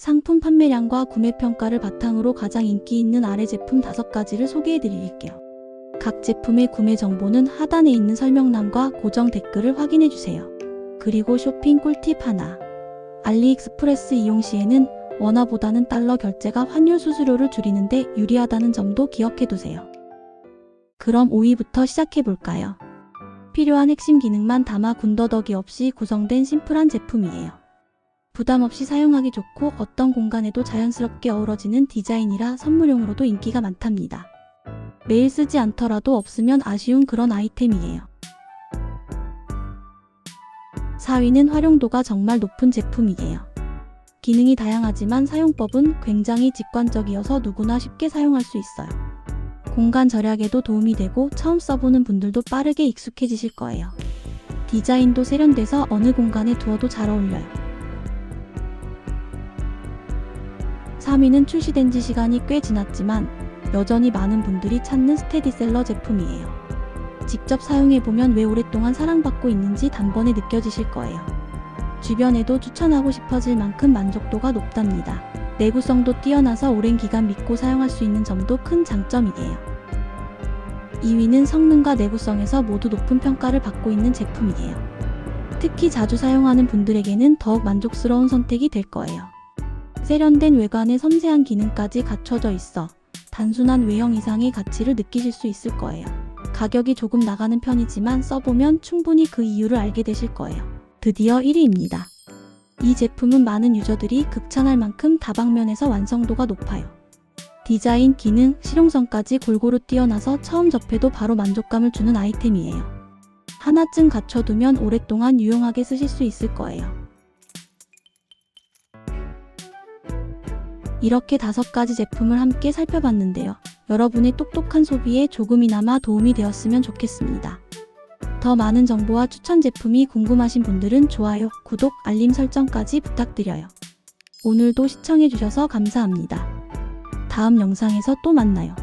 상품 판매량과 구매 평가를 바탕으로 가장 인기 있는 아래 제품 5가지를 소개해 드릴게요. 각 제품의 구매 정보는 하단에 있는 설명란과 고정 댓글을 확인해 주세요. 그리고 쇼핑 꿀팁 하나. 알리익스프레스 이용 시에는 원화보다는 달러 결제가 환율 수수료를 줄이는데 유리하다는 점도 기억해 두세요. 그럼 5위부터 시작해 볼까요? 필요한 핵심 기능만 담아 군더더기 없이 구성된 심플한 제품이에요. 부담 없이 사용하기 좋고 어떤 공간에도 자연스럽게 어우러지는 디자인이라 선물용으로도 인기가 많답니다. 매일 쓰지 않더라도 없으면 아쉬운 그런 아이템이에요. 4위는 활용도가 정말 높은 제품이에요. 기능이 다양하지만 사용법은 굉장히 직관적이어서 누구나 쉽게 사용할 수 있어요. 공간 절약에도 도움이 되고 처음 써보는 분들도 빠르게 익숙해지실 거예요. 디자인도 세련돼서 어느 공간에 두어도 잘 어울려요. 3위는 출시된 지 시간이 꽤 지났지만 여전히 많은 분들이 찾는 스테디셀러 제품이에요. 직접 사용해보면 왜 오랫동안 사랑받고 있는지 단번에 느껴지실 거예요. 주변에도 추천하고 싶어질 만큼 만족도가 높답니다. 내구성도 뛰어나서 오랜 기간 믿고 사용할 수 있는 점도 큰 장점이에요. 2위는 성능과 내구성에서 모두 높은 평가를 받고 있는 제품이에요. 특히 자주 사용하는 분들에게는 더욱 만족스러운 선택이 될 거예요. 세련된 외관에 섬세한 기능까지 갖춰져 있어 단순한 외형 이상의 가치를 느끼실 수 있을 거예요. 가격이 조금 나가는 편이지만 써보면 충분히 그 이유를 알게 되실 거예요. 드디어 1위입니다. 이 제품은 많은 유저들이 극찬할 만큼 다방면에서 완성도가 높아요. 디자인, 기능, 실용성까지 골고루 뛰어나서 처음 접해도 바로 만족감을 주는 아이템이에요. 하나쯤 갖춰두면 오랫동안 유용하게 쓰실 수 있을 거예요. 이렇게 다섯 가지 제품을 함께 살펴봤는데요. 여러분의 똑똑한 소비에 조금이나마 도움이 되었으면 좋겠습니다. 더 많은 정보와 추천 제품이 궁금하신 분들은 좋아요, 구독, 알림 설정까지 부탁드려요. 오늘도 시청해주셔서 감사합니다. 다음 영상에서 또 만나요.